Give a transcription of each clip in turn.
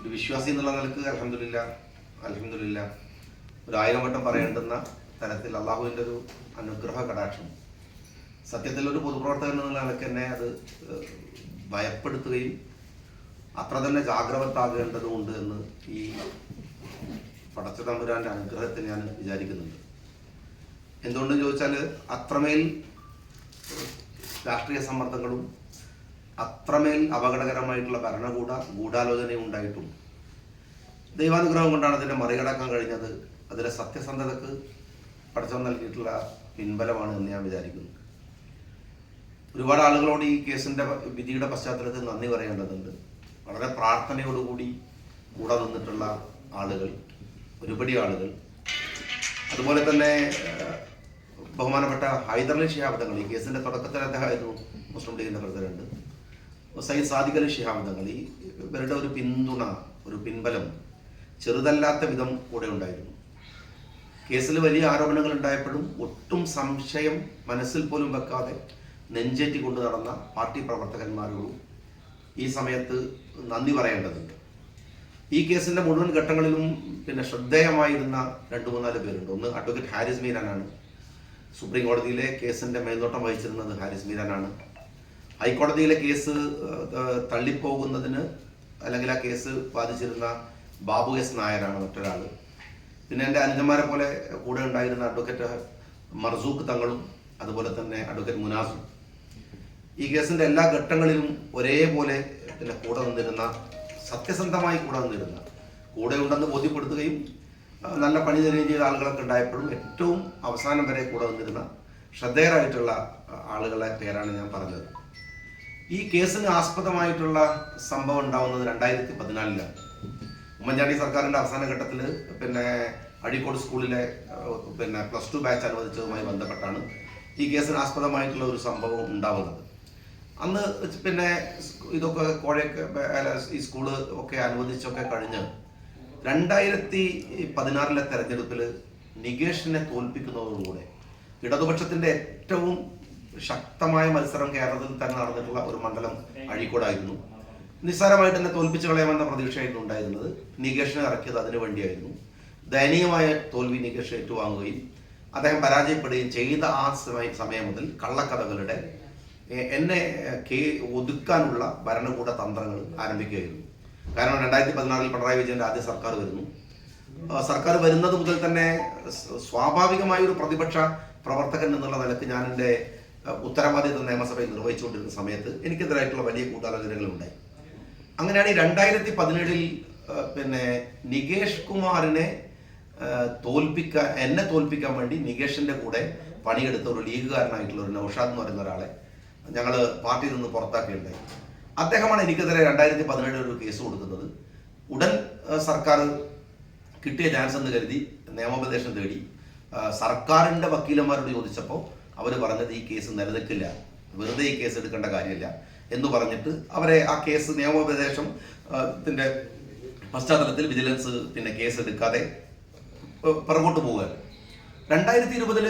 ഒരു വിശ്വാസി എന്നുള്ള നിലയ്ക്ക് അലഹമില്ല അലഹമില്ല ഒരു ആയിരം വട്ടം പറയേണ്ടുന്ന തരത്തിൽ അള്ളാഹുവിന്റെ ഒരു അനുഗ്രഹ കടാക്ഷം. സത്യത്തിൽ ഒരു പൊതുപ്രവർത്തകൻ എന്നുള്ള നിലയ്ക്ക് തന്നെ അത് ഭയപ്പെടുത്തുകയും അത്ര തന്നെ ജാഗ്രവത്താകേണ്ടതുണ്ട് എന്ന് ഈ പടച്ച തമ്പുരാന്റെ ഞാൻ വിചാരിക്കുന്നുണ്ട്. എന്തുകൊണ്ടെന്ന് ചോദിച്ചാൽ അത്രമേൽ രാഷ്ട്രീയ സമ്മർദ്ദങ്ങളും അത്രമേൽ അപകടകരമായിട്ടുള്ള ഭരണകൂട ഗൂഢാലോചന ഉണ്ടായിട്ടുണ്ട് ദൈവാനുഗ്രഹം കൊണ്ടാണ് അതിനെ മറികടക്കാൻ കഴിഞ്ഞത്. അതിലെ സത്യസന്ധതക്ക് പഠിച്ചം നൽകിയിട്ടുള്ള പിൻബലമാണ് എന്ന് ഞാൻ വിചാരിക്കുന്നു. ഒരുപാട് ആളുകളോട് ഈ കേസിന്റെ വിധിയുടെ പശ്ചാത്തലത്തിൽ നന്ദി പറയേണ്ടതുണ്ട്. വളരെ പ്രാർത്ഥനയോടുകൂടി കൂടെ നിന്നിട്ടുള്ള ആളുകൾ ഒരുപടി ആളുകൾ. അതുപോലെ തന്നെ ബഹുമാനപ്പെട്ട ഹൈദർലി ശിഹാബ്ദങ്ങൾ ഈ കേസിന്റെ തുടക്കത്തിൽ അദ്ദേഹമായിരുന്നു മുസ്ലിം ലീഗിന്റെ പ്രസിഡന്റ്. സയ്യിദ് സാദിഖ് അലി ഷിഹാബ് തങ്ങൾ ഈ ഇവരുടെ ഒരു പിന്തുണ ഒരു പിൻബലം ചെറുതല്ലാത്ത വിധം കൂടെ ഉണ്ടായിരുന്നു. കേസിൽ വലിയ ആരോപണങ്ങൾ ഉണ്ടായപ്പോഴും ഒട്ടും സംശയം മനസ്സിൽ പോലും വെക്കാതെ നെഞ്ചേറ്റി കൊണ്ടു നടന്ന പാർട്ടി പ്രവർത്തകന്മാരോടും ഈ സമയത്ത് നന്ദി പറയേണ്ടതുണ്ട്. ഈ കേസിന്റെ മുഴുവൻ ഘട്ടങ്ങളിലും പിന്നെ ശ്രദ്ധേയമായിരുന്ന രണ്ടു മൂന്നാൽ പേരുണ്ട്. ഒന്ന് അഡ്വക്കേറ്റ് ഹാരിസ് മീരാനാണ്. സുപ്രീം കോടതിയിലെ കേസിന്റെ മേൽനോട്ടം വഹിച്ചിരുന്നത് ഹാരിസ് മീരാനാണ്. ഹൈക്കോടതിയിലെ കേസ് തള്ളിപ്പോകുന്നതിന് അല്ലെങ്കിൽ ആ കേസ് ബാധിച്ചിരുന്ന ബാബു എസ് നായരാണ് മറ്റൊരാൾ പിന്നെ എന്റെ അനുജന്മാരെ പോലെ കൂടെ ഉണ്ടായിരുന്ന അഡ്വക്കേറ്റ് മർസൂഖ് തങ്ങളും അതുപോലെ തന്നെ അഡ്വക്കേറ്റ് മുനാസും. ഈ കേസിന്റെ എല്ലാ ഘട്ടങ്ങളിലും ഒരേപോലെ പിന്നെ കൂടെ നിന്നിരുന്ന സത്യസന്ധമായി കൂടെ നിന്നിരുന്ന കൂടെ ഉണ്ടെന്ന് ബോധ്യപ്പെടുത്തുകയും നല്ല പണി തരുകയും ചെയ്ത ആളുകളൊക്കെ ഉണ്ടായപ്പോഴും ഏറ്റവും അവസാനം വരെ കൂടെ നിന്നിരുന്ന ശ്രദ്ധേയരായിട്ടുള്ള ആളുകളെ പേരാണ് ഞാൻ പറഞ്ഞത്. ഈ കേസിന് ആസ്പദമായിട്ടുള്ള സംഭവം ഉണ്ടാവുന്നത് രണ്ടായിരത്തി പതിനാലിലാണ്. ഉമ്മൻചാണ്ടി സർക്കാരിന്റെ അവസാന ഘട്ടത്തിൽ പിന്നെ അഴീക്കോട് സ്കൂളിലെ പിന്നെ പ്ലസ് ടു ബാച്ച് അനുവദിച്ചതുമായി ബന്ധപ്പെട്ടാണ് ഈ കേസിന് ആസ്പദമായിട്ടുള്ള ഒരു സംഭവം ഉണ്ടാവുന്നത്. അന്ന് പിന്നെ ഇതൊക്കെ കോഴയൊക്കെ ഈ സ്കൂൾ ഒക്കെ അനുവദിച്ചൊക്കെ കഴിഞ്ഞ് രണ്ടായിരത്തി പതിനാറിലെ തെരഞ്ഞെടുപ്പിൽ നികേഷിനെ തോൽപ്പിക്കുന്നതോടുകൂടെ ഇടതുപക്ഷത്തിന്റെ ഏറ്റവും ശക്തമായ മത്സരം കേരളത്തിൽ തന്നെ നടന്നിട്ടുള്ള ഒരു മണ്ഡലം അഴീക്കോടായിരുന്നു. നിസ്സാരമായിട്ട് തന്നെ തോൽപ്പിച്ചു കളയാമെന്ന പ്രതീക്ഷയായിരുന്നു ഉണ്ടായിരുന്നത്. നികേഷിനെ ഇറക്കിയത് അതിനു വേണ്ടിയായിരുന്നു. ദയനീയമായ തോൽവി നികേഷ് ഏറ്റുവാങ്ങുകയും അദ്ദേഹം പരാജയപ്പെടുകയും ചെയ്ത ആ സമയം മുതൽ കള്ളക്കഥകളുടെ എന്നെ കേ ഒതുക്കാനുള്ള ഭരണകൂട തന്ത്രങ്ങൾ ആരംഭിക്കുകയായിരുന്നു. കാരണം രണ്ടായിരത്തി പതിനാറിൽ പിണറായി വിജയന്റെ ആദ്യ സർക്കാർ വരുന്നു. സർക്കാർ വരുന്നത് മുതൽ തന്നെ സ്വാഭാവികമായ ഒരു പ്രതിപക്ഷ പ്രവർത്തകൻ എന്നുള്ള നിലയ്ക്ക് ഞാൻ എന്റെ ഉത്തരവാദിത്വം നിയമസഭയിൽ നിർവഹിച്ചുകൊണ്ടിരുന്ന സമയത്ത് എനിക്കെതിരായിട്ടുള്ള വലിയ കൂട്ടാലോചനകൾ ഉണ്ടായി. അങ്ങനെയാണ് ഈ രണ്ടായിരത്തി പതിനേഴിൽ പിന്നെ നികേഷ് കുമാറിനെ തോൽപ്പിക്കാൻ എന്നെ തോൽപ്പിക്കാൻ വേണ്ടി നികേഷിന്റെ കൂടെ പണിയെടുത്ത ഒരു ലീഗുകാരനായിട്ടുള്ള ഒരു നൌഷാദ് എന്ന് പറയുന്ന ഒരാളെ ഞങ്ങൾ പാർട്ടിയിൽ നിന്ന് പുറത്താക്കിയിട്ടുണ്ടായി അദ്ദേഹമാണ് എനിക്കെതിരെ രണ്ടായിരത്തി പതിനേഴിൽ ഒരു കേസ് കൊടുക്കുന്നത്. ഉടൻ സർക്കാർ കിട്ടിയ ചാൻസ് എന്ന് കരുതി നിയമോപദേശം തേടി സർക്കാരിന്റെ വക്കീലന്മാരോട് ചോദിച്ചപ്പോൾ അവർ പറഞ്ഞത് ഈ കേസ് നിലനിൽക്കില്ല. വെറുതെ ഈ കേസ് എടുക്കേണ്ട കാര്യമില്ല എന്ന് പറഞ്ഞിട്ട് അവരെ ആ കേസ് നിയമോപദേശം ത്തിന്റെ പശ്ചാത്തലത്തിൽ വിജിലൻസ് പിന്നെ കേസ് എടുക്കാതെ പുറകോട്ട് പോവുകയാണ്. രണ്ടായിരത്തി ഇരുപതിൽ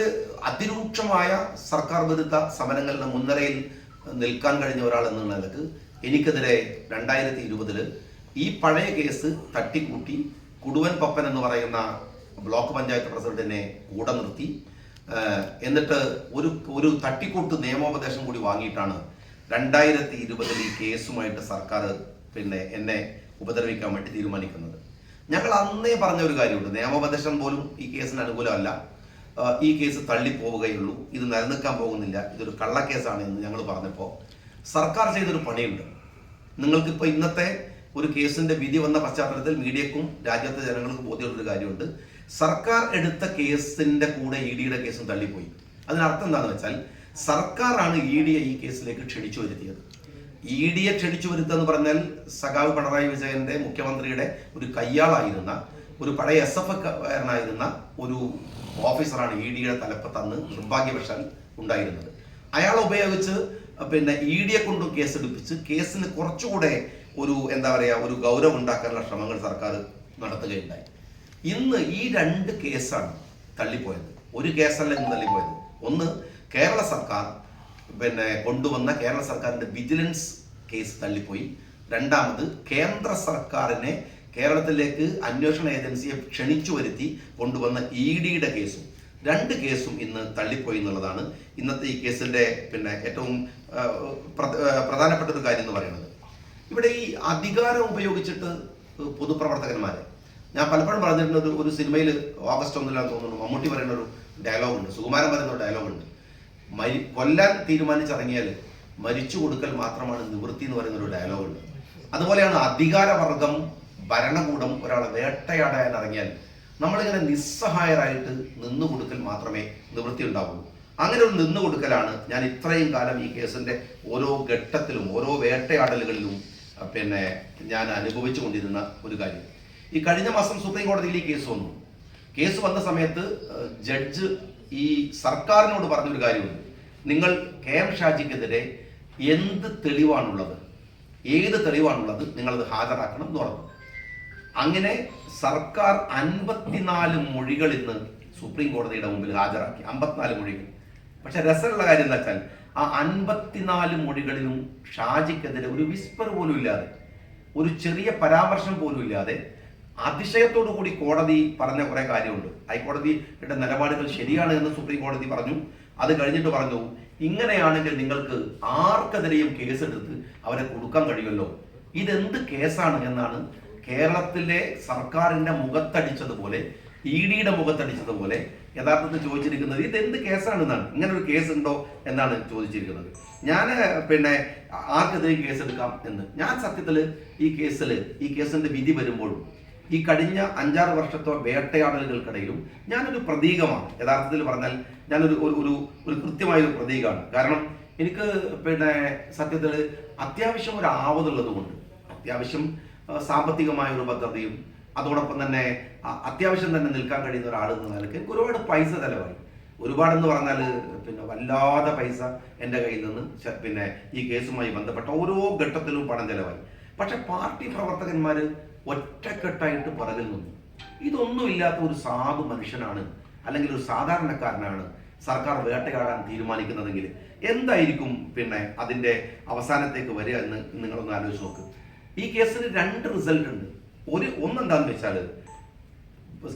അതിരൂക്ഷമായ സർക്കാർ വിരുദ്ധ സമരങ്ങളുടെ മുൻനിരയിൽ നിൽക്കാൻ കഴിഞ്ഞ ഒരാൾ എന്നുള്ള നിലയ്ക്ക് എനിക്കെതിരെ രണ്ടായിരത്തി ഇരുപതിൽ ഈ പഴയ കേസ് തട്ടിക്കൂട്ടി കുടുവൻ പപ്പൻ എന്ന് പറയുന്ന ബ്ലോക്ക് പഞ്ചായത്ത് പ്രസിഡന്റിനെ കൂടെ നിർത്തി. എന്നിട്ട് ഒരു ഒരു തട്ടിക്കൂട്ട് നിയമോപദേശം കൂടി വാങ്ങിയിട്ടാണ് രണ്ടായിരത്തി ഇരുപതിൽ ഈ കേസുമായിട്ട് സർക്കാർ പിന്നെ എന്നെ ഉപദ്രവിക്കാൻ വേണ്ടി തീരുമാനിക്കുന്നത്. ഞങ്ങൾ അന്നേ പറഞ്ഞ ഒരു കാര്യമുണ്ട്. നിയമോപദേശം പോലും ഈ കേസിന് അനുകൂലമല്ല. ഈ കേസ് തള്ളിപ്പോവുകയുള്ളൂ. ഇത് നിലനിൽക്കാൻ പോകുന്നില്ല. ഇതൊരു കള്ളക്കേസാണ് എന്ന് ഞങ്ങൾ പറഞ്ഞപ്പോൾ സർക്കാർ ചെയ്തൊരു പണിയുണ്ട്. നിങ്ങൾക്കിപ്പോൾ ഇന്നത്തെ ഒരു കേസിന്റെ വിധി വന്ന പശ്ചാത്തലത്തിൽ മീഡിയക്കും രാജ്യത്തെ ജനങ്ങൾക്കും ബോധ്യമുള്ളൊരു കാര്യമുണ്ട്. സർക്കാർ എടുത്ത കേസിന്റെ കൂടെ ഇ ഡിയുടെ കേസും തള്ളിപ്പോയി. അതിനർത്ഥം എന്താണെന്ന് വെച്ചാൽ സർക്കാരാണ് ഇ ഡിയെ ഈ കേസിലേക്ക് ക്ഷണിച്ചു വരുത്തിയത്. ഇ ഡിയെ ക്ഷണിച്ചു വരുത്തുക എന്ന് പറഞ്ഞാൽ സഖാവ് പിണറായി വിജയന്റെ മുഖ്യമന്ത്രിയുടെ ഒരു കയ്യാളായിരുന്ന ഒരു പഴയ എസ് എഫ് കാരനായിരുന്ന ഒരു ഓഫീസറാണ് ഇ ഡിയുടെ തലപ്പത്ത് അന്ന് നിർഭാഗ്യവശാൽ ഉണ്ടായിരുന്നത്. അയാൾ ഉപയോഗിച്ച് പിന്നെ ഇ ഡിയെ കൊണ്ട് കേസെടുപ്പിച്ച് കേസിന് കുറച്ചുകൂടെ ഒരു എന്താ പറയാ ഒരു ഗൗരവം ഉണ്ടാക്കാനുള്ള ശ്രമങ്ങൾ സർക്കാർ നടത്തുകയുണ്ടായി. ഇന്ന് ഈ രണ്ട് കേസാണ് തള്ളിപ്പോയത്. ഒരു കേസല്ല ഇന്ന് തള്ളിപ്പോയത്. ഒന്ന് കേരള സർക്കാർ പിന്നെ കൊണ്ടുവന്ന കേരള സർക്കാരിന്റെ വിജിലൻസ് കേസ് തള്ളിപ്പോയി. രണ്ടാമത് കേന്ദ്ര സർക്കാരിനെ കേരളത്തിലേക്ക് അന്വേഷണ ഏജൻസിയെ ക്ഷണിച്ചു വരുത്തി കൊണ്ടുവന്ന ഇ ഡിയുടെ കേസും. രണ്ട് കേസും ഇന്ന് തള്ളിപ്പോയി എന്നുള്ളതാണ് ഇന്നത്തെ ഈ കേസിന്റെ പിന്നെ ഏറ്റവും പ്രധാനപ്പെട്ട ഒരു കാര്യം എന്ന് പറയുന്നത്. ഇവിടെ ഈ അധികാരം ഉപയോഗിച്ചിട്ട് പൊതുപ്രവർത്തകന്മാരെ ഞാൻ പലപ്പോഴും പറഞ്ഞിട്ടുണ്ട് ഒരു- ഒരു സിനിമയിൽ ഓഗസ്റ്റ് ഒന്നിലാന്ന് തോന്നുന്നു മമ്മൂട്ടി പറയുന്ന ഒരു ഡയലോഗ് ഉണ്ട് സുകുമാരൻ പറയുന്ന ഒരു ഡയലോഗ് ഉണ്ട് മരി കൊല്ലാൻ തീരുമാനിച്ചിറങ്ങിയാൽ മരിച്ചു കൊടുക്കൽ മാത്രമാണ് നിവൃത്തി എന്ന് പറയുന്ന ഒരു ഡയലോഗ് ഉണ്ട് അതുപോലെയാണ് അധികാരവർഗം ഭരണകൂടം ഒരാളെ വേട്ടയാടാൻ ഇറങ്ങിയാൽ നമ്മളിങ്ങനെ നിസ്സഹായരായിട്ട് നിന്നു കൊടുക്കൽ മാത്രമേ നിവൃത്തി ഉണ്ടാവുള്ളൂ. അങ്ങനെ ഒരു നിന്നു കൊടുക്കലാണ് ഞാൻ ഇത്രയും കാലം ഈ കേസിന്റെ ഓരോ ഘട്ടത്തിലും ഓരോ വേട്ടയാടലുകളിലും പിന്നെ ഞാൻ അനുഭവിച്ചു കൊണ്ടിരുന്ന ഒരു കാര്യം. ഈ കഴിഞ്ഞ മാസം സുപ്രീം കോടതിയിൽ ഈ കേസ് വന്നു. കേസ് വന്ന സമയത്ത് ജഡ്ജ് ഈ സർക്കാരിനോട് പറഞ്ഞൊരു കാര്യമുണ്ട്. നിങ്ങൾ കെ എം ഷാജിക്കെതിരെ എന്ത് തെളിവാണുള്ളത് ഏത് തെളിവാണുള്ളത് നിങ്ങളത് ഹാജരാക്കണം എന്ന് പറഞ്ഞു. അങ്ങനെ സർക്കാർ അൻപത്തിനാല് മൊഴികൾ ഇന്ന് സുപ്രീം കോടതിയുടെ മുമ്പിൽ ഹാജരാക്കി. അമ്പത്തിനാല് മൊഴികൾ. പക്ഷെ രസമുള്ള കാര്യം എന്താ വെച്ചാൽ ആ അൻപത്തിനാല് മൊഴികളിലും ഷാജിക്കെതിരെ ഒരു വിസ്പർ പോലും ഇല്ലാതെ ഒരു ചെറിയ പരാമർശം പോലും ഇല്ലാതെ അതിശയത്തോടു കൂടി കോടതി പറഞ്ഞ കുറെ കാര്യമുണ്ട്. ഹൈക്കോടതിയുടെ നിലപാടുകൾ ശരിയാണ് എന്ന് സുപ്രീം കോടതി പറഞ്ഞു. അത് കഴിഞ്ഞിട്ട് പറഞ്ഞു ഇങ്ങനെയാണെങ്കിൽ നിങ്ങൾക്ക് ആർക്കെതിരെയും കേസെടുത്ത് അവരെ കൊടുക്കാൻ കഴിയുമല്ലോ? ഇതെന്ത് കേസാണ്? എന്നാണ് കേരളത്തിലെ സർക്കാരിന്റെ മുഖത്തടിച്ചതുപോലെ ഇ ഡിയുടെ മുഖത്തടിച്ചതുപോലെ യഥാർത്ഥത്തിൽ ചോദിച്ചിരിക്കുന്നത് ഇത് എന്ത് കേസാണെന്നാണ് ഇങ്ങനെ ഒരു കേസ് ഉണ്ടോ എന്നാണ് ചോദിച്ചിരിക്കുന്നത്. ഞാൻ പിന്നെ ആർക്കെതിരെ കേസെടുക്കാം എന്ന്. ഞാൻ സത്യത്തിൽ ഈ കേസിൽ ഈ കേസിന്റെ വിധി വരുമ്പോഴും ഈ കഴിഞ്ഞ അഞ്ചാറ് വർഷത്തെ വേട്ടയാടലുകൾക്കിടയിലും ഞാനൊരു പ്രതീകമാണ്. യഥാർത്ഥത്തിൽ പറഞ്ഞാൽ ഞാനൊരു ഒരു ഒരു ഒരു കൃത്യമായ ഒരു പ്രതീകമാണ്. കാരണം എനിക്ക് പിന്നെ സത്യത്തിൽ അത്യാവശ്യം ഒരു ആവതുള്ളത് കൊണ്ട് അത്യാവശ്യം സാമ്പത്തികമായ ഒരു ഭദ്രതയും അതോടൊപ്പം തന്നെ അത്യാവശ്യം തന്നെ നിൽക്കാൻ കഴിയുന്ന ഒരാൾ എന്ന നിലയ്ക്ക് ഒരുപാട് പൈസ ചെലവായി. ഒരുപാടെന്ന് പറഞ്ഞാൽ പിന്നെ വല്ലാതെ പൈസ എന്റെ കയ്യിൽ നിന്ന് പിന്നെ ഈ കേസുമായി ബന്ധപ്പെട്ട ഓരോ ഘട്ടത്തിലും പണം ചിലവായി. പക്ഷെ പാർട്ടി പ്രവർത്തകന്മാർ ഒറ്റക്കെട്ടായിട്ട് പുറകിൽ നിന്നു. ഇതൊന്നുമില്ലാത്ത ഒരു സാധു മനുഷ്യനാണ് അല്ലെങ്കിൽ ഒരു സാധാരണക്കാരനാണ് സർക്കാർ വേട്ടയാടാൻ തീരുമാനിക്കുന്നതെങ്കിൽ എന്തായിരിക്കും പിന്നെ അതിന്റെ അവസാനത്തേക്ക് വരിക എന്ന് നിങ്ങളൊന്ന് ആലോചിച്ച് നോക്ക്. ഈ കേസിന് രണ്ട് റിസൾട്ട് ഉണ്ട്. ഒരു ഒന്നെന്താന്ന് വെച്ചാൽ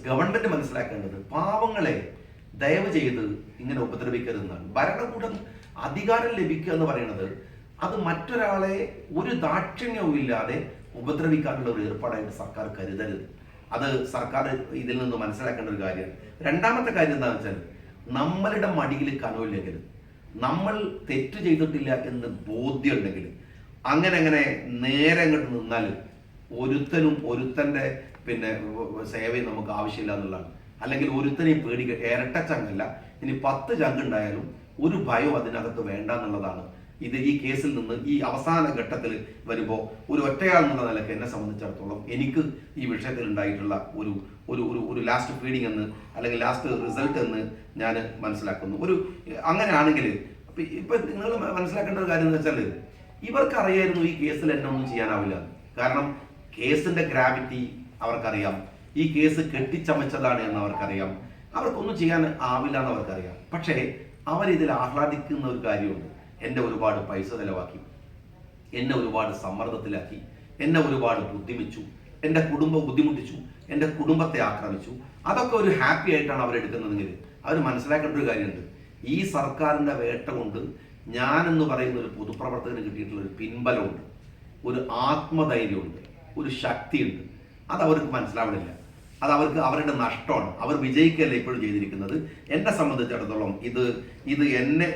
ഗവൺമെന്റ് മനസ്സിലാക്കേണ്ടത് പാവങ്ങളെ ദയവ് ചെയ്ത് ഇങ്ങനെ ഉപദ്രവിക്കരുതെന്നാണ്. ഭരണകൂടം അധികാരം ലഭിക്കുക എന്ന് പറയുന്നത് അത് മറ്റൊരാളെ ഒരു ദാക്ഷിണ്യവും ഇല്ലാതെ ഉപദ്രവിക്കാനുള്ള ഒരു ഏർപ്പാടായിട്ട് സർക്കാർ കരുതരുത്. അത് സർക്കാർ ഇതിൽ നിന്ന് മനസ്സിലാക്കേണ്ട ഒരു കാര്യമാണ് രണ്ടാമത്തെ കാര്യം എന്താണെന്ന് വെച്ചാൽ നമ്മളുടെ മടിയിൽ കനവില്ലെങ്കിൽ നമ്മൾ തെറ്റ് ചെയ്തിട്ടില്ല എന്ന് ബോധ്യം ഉണ്ടെങ്കിൽ അങ്ങനെ അങ്ങനെ നേരെ അങ്ങോട്ട് നിന്നാൽ ഒരുത്തനും ഒരുത്തന്റെ പിന്നെ സേവയും നമുക്ക് ആവശ്യമില്ല എന്നുള്ളതാണ്. അല്ലെങ്കിൽ ഒരുത്തനെയും പേടിക്കുക ഇരട്ട ചങ്ങല്ല ഇനി പത്ത് ചങ്ങുണ്ടായാലും ഒരു ഭയം അതിനകത്ത് വേണ്ട എന്നുള്ളതാണ്. ഇത് ഈ കേസിൽ നിന്ന് ഈ അവസാന ഘട്ടത്തിൽ വരുമ്പോൾ ഒരു ഒറ്റയാൾ എന്നുള്ള നിലയ്ക്ക് എന്നെ സംബന്ധിച്ചിടത്തോളം എനിക്ക് ഈ വിഷയത്തിൽ ഉണ്ടായിട്ടുള്ള ഒരു ഒരു ഒരു ഒരു ലാസ്റ്റ് ഫീഡിങ് എന്ന് അല്ലെങ്കിൽ ലാസ്റ്റ് റിസൾട്ട് എന്ന് ഞാൻ മനസ്സിലാക്കുന്നു. ഒരു അങ്ങനെയാണെങ്കിൽ ഇപ്പൊ നിങ്ങൾ മനസ്സിലാക്കേണ്ട ഒരു കാര്യം എന്ന് വെച്ചാൽ ഇവർക്ക് അറിയായിരുന്നു ഈ കേസിൽ എന്നെ ഒന്നും ചെയ്യാനാവില്ല. കാരണം കേസിന്റെ ഗ്രാവിറ്റി അവർക്കറിയാം. ഈ കേസ് കെട്ടിച്ചമച്ചതാണ് എന്ന് അവർക്കറിയാം. അവർക്കൊന്നും ചെയ്യാൻ ആവില്ല എന്ന് അവർക്കറിയാം. പക്ഷേ അവരിതിൽ ആഹ്ലാദിക്കുന്ന ഒരു കാര്യമുണ്ട്. എന്റെ ഒരുപാട് പൈസ ചെലവാക്കി. എന്നെ ഒരുപാട് സമ്മർദ്ദത്തിലാക്കി. എന്നെ ഒരുപാട് ബുദ്ധിമിച്ചു എന്റെ കുടുംബം ബുദ്ധിമുട്ടിച്ചു. എന്റെ കുടുംബത്തെ ആക്രമിച്ചു. അതൊക്കെ ഒരു ഹാപ്പി ആയിട്ടാണ് അവരെടുക്കുന്നതെങ്കിൽ അവർ മനസ്സിലാക്കേണ്ട ഒരു കാര്യമുണ്ട്. ഈ സർക്കാരിന്റെ വേട്ട കൊണ്ട് ഞാൻ എന്ന് പറയുന്ന ഒരു പൊതുപ്രവർത്തകന് കിട്ടിയിട്ടുള്ള ഒരു പിൻബലമുണ്ട്. ഒരു ആത്മധൈര്യമുണ്ട്. ഒരു ശക്തിയുണ്ട്. അത് അവർക്ക് മനസ്സിലാവണില്ല. അത് അവർക്ക് അവരുടെ നഷ്ടമാണ്. അവർ വിജയിക്കല്ല ഇപ്പോഴും ചെയ്തിരിക്കുന്നത്? എന്നെ സംബന്ധിച്ചിടത്തോളം ഇത് ഇത് എന്നെ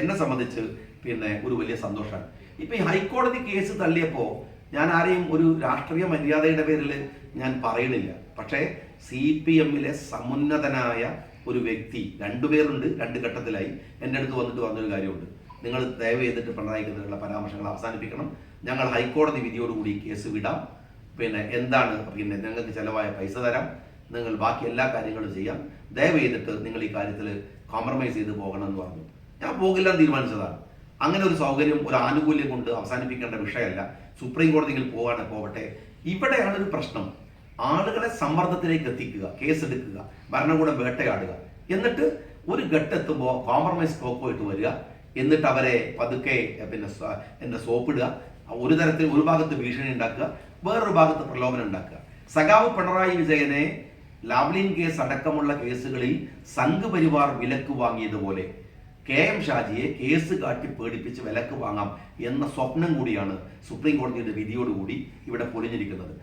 എന്നെ സംബന്ധിച്ച് പിന്നെ ഒരു വലിയ സന്തോഷമാണ്. ഇപ്പൊ ഈ ഹൈക്കോടതി കേസ് തള്ളിയപ്പോൾ ഞാൻ ആരെയും ഒരു രാഷ്ട്രീയ മര്യാദയുടെ പേരിൽ ഞാൻ പറയുന്നില്ല പക്ഷേ സി പി എമ്മിലെ സമുന്നതനായ ഒരു വ്യക്തി രണ്ടുപേരുണ്ട് രണ്ട് ഘട്ടത്തിലായി എന്റെ അടുത്ത് വന്നിട്ട് പറഞ്ഞൊരു കാര്യമുണ്ട്. നിങ്ങൾ ദയവ് ചെയ്തിട്ട് പിണറായിക്കെതിരെയുള്ള പരാമർശങ്ങൾ അവസാനിപ്പിക്കണം. ഞങ്ങൾ ഹൈക്കോടതി വിധിയോടുകൂടി കേസ് വിടാം. പിന്നെ എന്താണ് പിന്നെ നിങ്ങൾക്ക് ചിലവായ പൈസ തരാം. നിങ്ങൾ ബാക്കി എല്ലാ കാര്യങ്ങളും ചെയ്യാം. ദയവ് ചെയ്തിട്ട് നിങ്ങൾ ഈ കാര്യത്തിൽ കോംപ്രമൈസ് ചെയ്ത് പോകണം എന്ന് പറഞ്ഞു. ഞാൻ പോകില്ല എന്ന് തീരുമാനിച്ചതാണ്. അങ്ങനെ ഒരു സൗകര്യം ഒരു ആനുകൂല്യം കൊണ്ട് അവസാനിപ്പിക്കേണ്ട വിഷയമല്ല. സുപ്രീം കോടതിയിൽ പോകാണ് പോകട്ടെ ഇവിടെയാണ് ഒരു പ്രശ്നം. ആളുകളെ സമ്മർദ്ദത്തിലേക്ക് എത്തിക്കുക കേസെടുക്കുക ഭരണകൂടം വേട്ടയാടുക. എന്നിട്ട് ഒരു ഘട്ടെത്തുമ്പോൾ കോംപ്രമൈസ് പോയിട്ട് വരിക. എന്നിട്ട് അവരെ പതുക്കെ പിന്നെ എന്നെ സോപ്പിടുക. ഒരു തരത്തിൽ ഒരു ഭാഗത്ത് ഭീഷണി ഉണ്ടാക്കുക. വേറൊരു ഭാഗത്ത് പ്രലോഭനം ഉണ്ടാക്കുക. സഖാവ് പിണറായി വിജയനെ ലാവ്ലിൻ കേസ് അടക്കമുള്ള കേസുകളിൽ സംഘ് പരിവാർ വിലക്ക് വാങ്ങിയതുപോലെ കെ എം ഷാജിയെ കേസ് കാട്ടി പേടിപ്പിച്ച് വിലക്ക് വാങ്ങാം എന്ന സ്വപ്നം കൂടിയാണ് സുപ്രീം കോടതിയുടെ വിധിയോടുകൂടി ഇവിടെ പൊലിഞ്ഞിരിക്കുന്നത്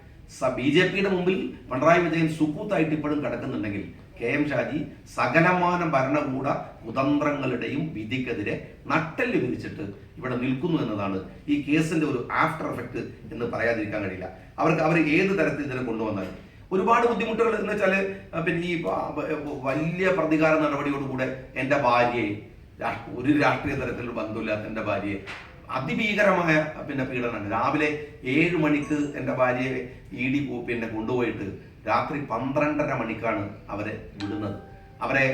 ബി ജെ പിയുടെ മുമ്പിൽ പിണറായി വിജയൻ സുക്കൂത്തായിട്ട് ഇപ്പോഴും കിടക്കുന്നുണ്ടെങ്കിൽ കെ എം ഷാജി സകലമാന ഭരണകൂട കുതന്ത്രങ്ങളുടെയും വിധിക്കെതിരെ നട്ടെല്ല് വിരിച്ചിട്ട് ഇവിടെ നിൽക്കുന്നു എന്നതാണ് ഈ കേസിന്റെ ഒരു ആഫ്റ്റർ എഫക്ട് എന്ന് പറയാതിരിക്കാൻ കഴിയില്ല. അവർക്ക് അവർ ഏത് തരത്തിൽ ഇതിനെ കൊണ്ടുവന്നാലും. ഒരുപാട് ബുദ്ധിമുട്ടുകൾ എന്ന് വെച്ചാൽ പിന്നെ ഈ വലിയ പ്രതികാര നടപടിയോടുകൂടെ എന്റെ ഭാര്യയെ ഒരു രാഷ്ട്രീയ തരത്തിലുള്ള ബന്ധമില്ലാത്ത എന്റെ ഭാര്യയെ അതിഭീകരമായ പിന്നെ പീഡനമാണ് രാവിലെ ഏഴ് മണിക്ക് എന്റെ ഭാര്യയെ ഇ ഡി പിന്നെ കൊണ്ടുപോയിട്ട് രാത്രി പന്ത്രണ്ടര മണിക്കാണ് അവരെ വിടുന്നത്. അവരെ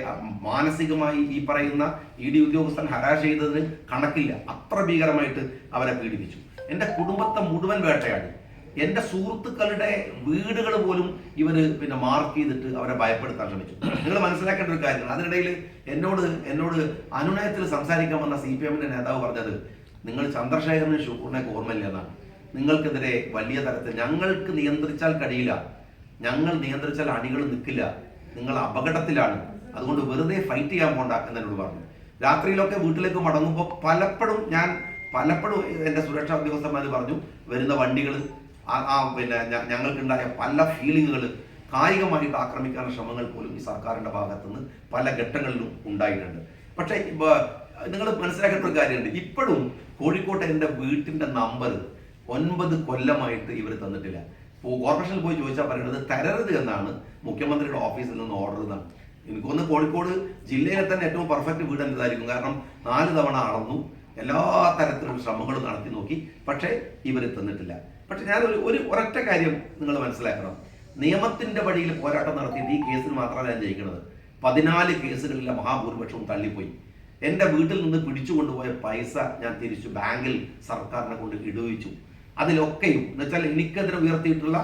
മാനസികമായി ഈ പറയുന്ന ഇ ഡി ഉദ്യോഗസ്ഥൻ ഹരാശ ചെയ്തതിന് കണക്കില്ല. അത്ര ഭീകരമായിട്ട് അവരെ പീഡിപ്പിച്ചു. എന്റെ കുടുംബത്തെ മുഴുവൻ വേട്ടയാടി. എന്റെ സുഹൃത്തുക്കളുടെ വീടുകൾ പോലും ഇവർ പിന്നെ മാർക്ക് ചെയ്തിട്ട് അവരെ ഭയപ്പെടുത്താൻ ശ്രമിച്ചു. നിങ്ങൾ മനസ്സിലാക്കേണ്ട ഒരു കാര്യമാണ്. അതിനിടയിൽ എന്നോട് എന്നോട് അനുനയത്തിൽ സംസാരിക്കാൻ വന്ന സി പി എമ്മിന്റെ നേതാവ് പറഞ്ഞത് നിങ്ങൾ ചന്ദ്രശേഖരനും ഷുക്കൂറിനെ ഓർമ്മയില്ല എന്നാണ്. നിങ്ങൾക്കെതിരെ വലിയ തരത്തിൽ ഞങ്ങൾക്ക് നിയന്ത്രിച്ചാൽ കഴിയില്ല. ഞങ്ങൾ നിയന്ത്രിച്ചാൽ അണികൾ നിൽക്കില്ല. നിങ്ങൾ അപകടത്തിലാണ്. അതുകൊണ്ട് വെറുതെ ഫൈറ്റ് ചെയ്യാൻ പോണ്ട എന്നോട് പറഞ്ഞു. രാത്രിയിലൊക്കെ വീട്ടിലേക്ക് മടങ്ങുമ്പോൾ പലപ്പോഴും ഞാൻ പലപ്പോഴും എന്റെ സുരക്ഷാ ഉദ്യോഗസ്ഥന്മാർ പറഞ്ഞു വരുന്ന വണ്ടികൾ ആ- പിന്നെ ഞങ്ങൾക്കുണ്ടായ പല ഫീലിങ്ങുകൾ കായികമായിട്ട് ആക്രമിക്കാനുള്ള ശ്രമങ്ങൾ പോലും ഈ സർക്കാരിന്റെ ഭാഗത്തുനിന്ന് പല ഘട്ടങ്ങളിലും ഉണ്ടായിട്ടുണ്ട്. പക്ഷേ നിങ്ങൾ മനസ്സിലാക്കേണ്ട ഒരു കാര്യമുണ്ട്. ഇപ്പോഴും കോഴിക്കോട്ടെ എന്റെ വീട്ടിന്റെ നമ്പർ ഒൻപത് കൊല്ലമായിട്ട് ഇവർ തന്നിട്ടില്ല. കോർപ്പറേഷനിൽ പോയി ചോദിച്ചാൽ പറയുന്നത് തരരുത് എന്നാണ് മുഖ്യമന്ത്രിയുടെ ഓഫീസിൽ നിന്ന് ഓർഡർ എന്നാണ് എനിക്കൊന്ന് കോഴിക്കോട് ജില്ലയിലെ തന്നെ ഏറ്റവും പെർഫെക്റ്റ് വീട് എന്നതായിരിക്കും. കാരണം നാല് തവണ അളന്നു. എല്ലാ തരത്തിലുള്ള ശ്രമങ്ങളും നടത്തി നോക്കി. പക്ഷേ ഇവർ തന്നിട്ടില്ല. പക്ഷെ ഞാൻ ഒരു ഒരു ഒരൊറ്റ കാര്യം നിങ്ങൾ മനസ്സിലാക്കണം. നിയമത്തിന്റെ വഴിയിൽ പോരാട്ടം നടത്തിയിട്ട് ഈ കേസിൽ മാത്രമല്ല ഞാൻ ജയിക്കുന്നത് പതിനാല് കേസുകളിലെ മഹാഭൂരിപക്ഷവും തള്ളിപ്പോയി. എന്റെ വീട്ടിൽ നിന്ന് പിടിച്ചു കൊണ്ടുപോയ പൈസ ഞാൻ തിരിച്ചു ബാങ്കിൽ സർക്കാരിനെ കൊണ്ട് ഇടുവിച്ചു. അതിലൊക്കെയും. എന്നുവെച്ചാൽ എനിക്കെതിരെ ഉയർത്തിയിട്ടുള്ള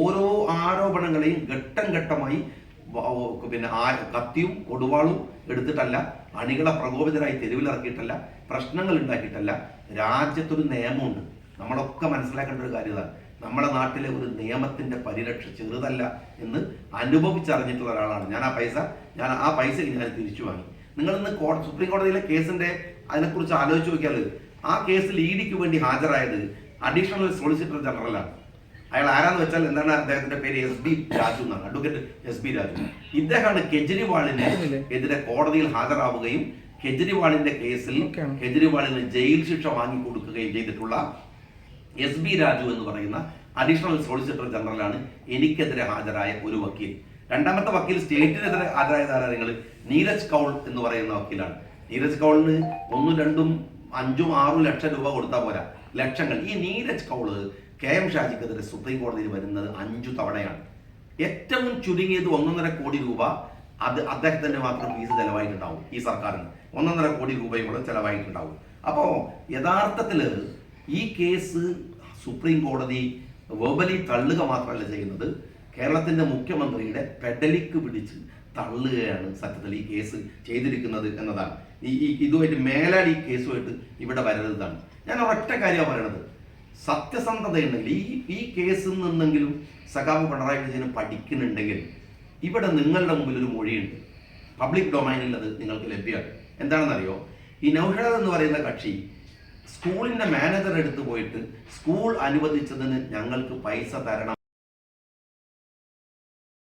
ഓരോ ആരോപണങ്ങളെയും ഘട്ടം ഘട്ടമായി പിന്നെ ആ കത്തിയും കൊടുവാളും എടുത്തിട്ടല്ല അണികളെ പ്രകോപിതരായി തെരുവിലിറക്കിയിട്ടല്ല പ്രശ്നങ്ങൾ ഉണ്ടാക്കിയിട്ടല്ല രാജ്യത്തൊരു നിയമമുണ്ട്. നമ്മളൊക്കെ മനസ്സിലാക്കേണ്ട ഒരു കാര്യം നമ്മുടെ നാട്ടിലെ ഒരു നിയമത്തിന്റെ പരിരക്ഷ ചെറുതല്ല എന്ന് അനുഭവിച്ചറിഞ്ഞിട്ടുള്ള ഒരാളാണ്. ഞാൻ ആ പൈസ ഞാൻ ആ പൈസ ഞാൻ തിരിച്ചു വാങ്ങി. നിങ്ങൾ ഇന്ന് സുപ്രീം കോടതിയിലെ കേസിന്റെ അതിനെക്കുറിച്ച് ആലോചിച്ച് നോക്കിയാൽ ആ കേസ് ലീഡിക്ക് ഡിക്ക് വേണ്ടി ഹാജരായത് അഡീഷണൽ സോളിസിറ്റർ ജനറലാണ് അയാൾ ആരാന്ന് വെച്ചാൽ എന്താണ് അദ്ദേഹത്തിന്റെ പേര്? എസ് ബി രാജു എന്നാണ്. Advocate S B Raju. ഇദ്ദേഹമാണ് കെജ്രിവാളിനെ എതിരെ കോടതിയിൽ ഹാജരാവുകയും കെജ്രിവാളിന്റെ കേസിൽ. കെജ്രിവാളിന് ജയിൽ ശിക്ഷ വാങ്ങിക്കൊടുക്കുകയും ചെയ്തിട്ടുള്ള എസ് ബി രാജു എന്ന് പറയുന്ന അഡീഷണൽ സോളിസിറ്റർ ജനറലാണ് എനിക്കെതിരെ ഹാജരായ ഒരു വക്കീൽ. രണ്ടാമത്തെ വക്കീൽ സ്റ്റേറ്റിനെതിരെ ഹാജരായ താരങ്ങൾ നീരജ് കൗൾ എന്ന് പറയുന്ന വക്കീലാണ്. നീരജ് കൗളിന് ഒന്നും രണ്ടും അഞ്ചും ആറും ലക്ഷം രൂപ കൊടുത്താൽ പോരാ. ലക്ഷങ്ങൾ. ഈ നീരജ് കൗൾ കെ എം ഷാജിക്കെതിരെ സുപ്രീം കോടതിയിൽ വരുന്നത് അഞ്ചു തവണയാണ്. ഏറ്റവും ചുരുങ്ങിയത് ഒന്നൊന്നര കോടി രൂപ അത് അദ്ദേഹത്തിന് മാത്രം ഫീസ് ചെലവായിട്ടുണ്ടാവും ഈ സർക്കാരിന്. ഒന്നൊന്നര കോടി രൂപയും കൂടെ ചെലവായിട്ടുണ്ടാവും. അപ്പോൾ യഥാർത്ഥത്തിൽ ഈ കേസ് സുപ്രീം കോടതി വെർബലി തള്ളുക മാത്രമല്ല ചെയ്യുന്നത് കേരളത്തിന്റെ മുഖ്യമന്ത്രിയുടെ പെഡലിക്ക് പിടിച്ച് തള്ളുകയാണ് സത്യത്തിൽ ഈ കേസ് ചെയ്തിരിക്കുന്നത് എന്നതാണ്. ഈ ഈ ഇതുമായിട്ട് മേലാൽ ഈ കേസുമായിട്ട് ഇവിടെ വരരുതാണ്. ഞാൻ ഒരൊറ്റ കാര്യമാണ് പറയണത്. സത്യസന്ധതയുണ്ടെങ്കിൽ ഈ ഈ കേസിൽ നിന്നെങ്കിലും സഖാവ് പിണറായി വിജയന് പഠിക്കുന്നുണ്ടെങ്കിൽ ഇവിടെ നിങ്ങളുടെ മുമ്പിൽ ഒരു മൊഴിയുണ്ട്. പബ്ലിക് ഡൊമൈനിൽ അത് നിങ്ങൾക്ക് ലഭ്യമാണ്. എന്താണെന്നറിയോ? ഈ നൗഷാദ് എന്ന് പറയുന്ന കക്ഷി സ്കൂളിന്റെ മാനേജർ എടുത്തു പോയിട്ട് സ്കൂൾ അനുവദിച്ചതിന് ഞങ്ങൾക്ക് പൈസ തരണം